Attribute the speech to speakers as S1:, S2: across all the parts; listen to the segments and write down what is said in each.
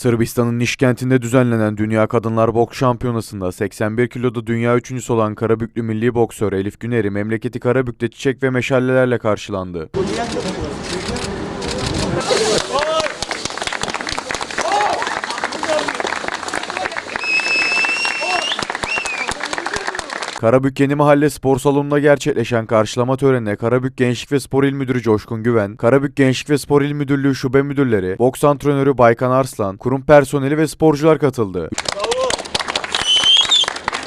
S1: Sırbistan'ın Niş düzenlenen Dünya Kadınlar Boks Şampiyonası'nda 81 kiloda dünya üçüncüsü olan Karabüklü milli boksör Elif Güner'i memleketi Karabük'te çiçek ve meşalelerle karşılandı. Karabük Yeni Mahalle Spor Salonu'nda gerçekleşen karşılama törenine Karabük Gençlik ve Spor İl Müdürü Coşkun Güven, Karabük Gençlik ve Spor İl Müdürlüğü Şube Müdürleri, boks antrenörü Baykan Arslan, kurum personeli ve sporcular katıldı.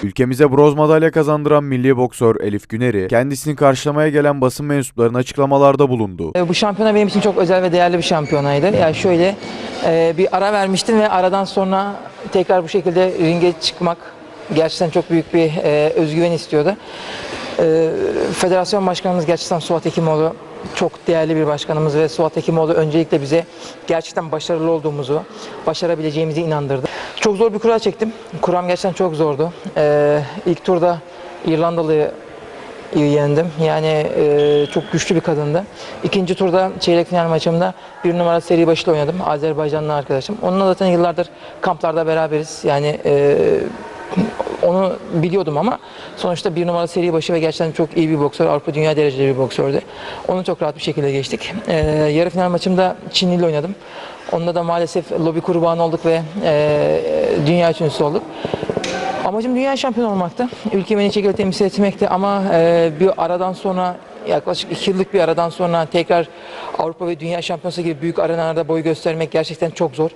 S1: Ülkemize bronz madalya kazandıran milli boksör Elif Güner'i, kendisini karşılamaya gelen basın mensuplarına açıklamalarda bulundu.
S2: E, Bu şampiyona benim için çok özel ve değerli bir şampiyonaydı. Yani şöyle e, bir ara vermiştim ve aradan sonra tekrar bu şekilde ringe çıkmak gerçekten çok büyük bir e, özgüven istiyordu. E, Federasyon Başkanımız gerçekten Suat Hekimoğlu çok değerli bir başkanımız ve Suat Hekimoğlu öncelikle bize gerçekten başarılı olduğumuzu, başarabileceğimizi inandırdı. Çok zor bir kura çektim. Kuram gerçekten çok zordu. E, ilk turda İrlandalı yendim. Yani e, çok güçlü bir kadındı. İkinci turda çeyrek final maçımda bir numara seri başıyla oynadım. Azerbaycanlı arkadaşım. Onunla zaten yıllardır kamplarda beraberiz. Yani e, onu biliyordum ama sonuçta bir numara seri başı ve gerçekten çok iyi bir boksör. Avrupa dünya dereceli bir boksördü. Onu çok rahat bir şekilde geçtik. E, yarı final maçımda Çinli ile oynadım. Onda da maalesef lobi kurbanı olduk ve e, dünya üçüncüsü olduk. Amacım dünya şampiyonu olmaktı. Ülkemi en iyi şekilde temsil etmekti ama e, bir aradan sonra yaklaşık iki yıllık bir aradan sonra tekrar Avrupa ve Dünya Şampiyonası gibi büyük arenalarda boy göstermek gerçekten çok zor.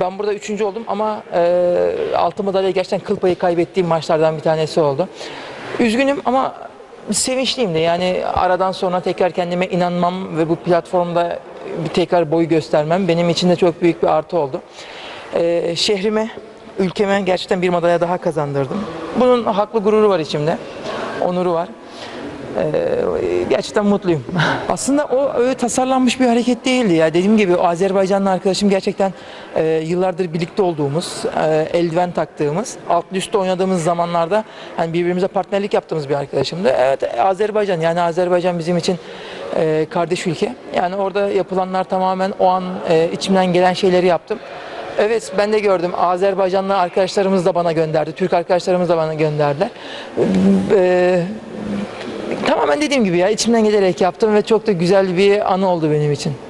S2: Ben burada üçüncü oldum ama e, altın madalya gerçekten kıl payı kaybettiğim maçlardan bir tanesi oldu. Üzgünüm ama sevinçliyim de yani aradan sonra tekrar kendime inanmam ve bu platformda bir tekrar boy göstermem benim için de çok büyük bir artı oldu. E, şehrime ülkeme gerçekten bir madalya daha kazandırdım. Bunun haklı gururu var içimde. Onuru var. Ee, gerçekten mutluyum. Aslında o öyle tasarlanmış bir hareket değildi ya. Dediğim gibi Azerbaycanlı arkadaşım gerçekten e, yıllardır birlikte olduğumuz, e, eldiven taktığımız, altlı üstte oynadığımız zamanlarda hani birbirimize partnerlik yaptığımız bir arkadaşımdı. Evet Azerbaycan yani Azerbaycan bizim için e, kardeş ülke. Yani orada yapılanlar tamamen o an e, içimden gelen şeyleri yaptım. Evet ben de gördüm. Azerbaycanlı arkadaşlarımız da bana gönderdi. Türk arkadaşlarımız da bana gönderdiler. Ee, tamamen dediğim gibi ya içimden gelerek yaptım ve çok da güzel bir anı oldu benim için.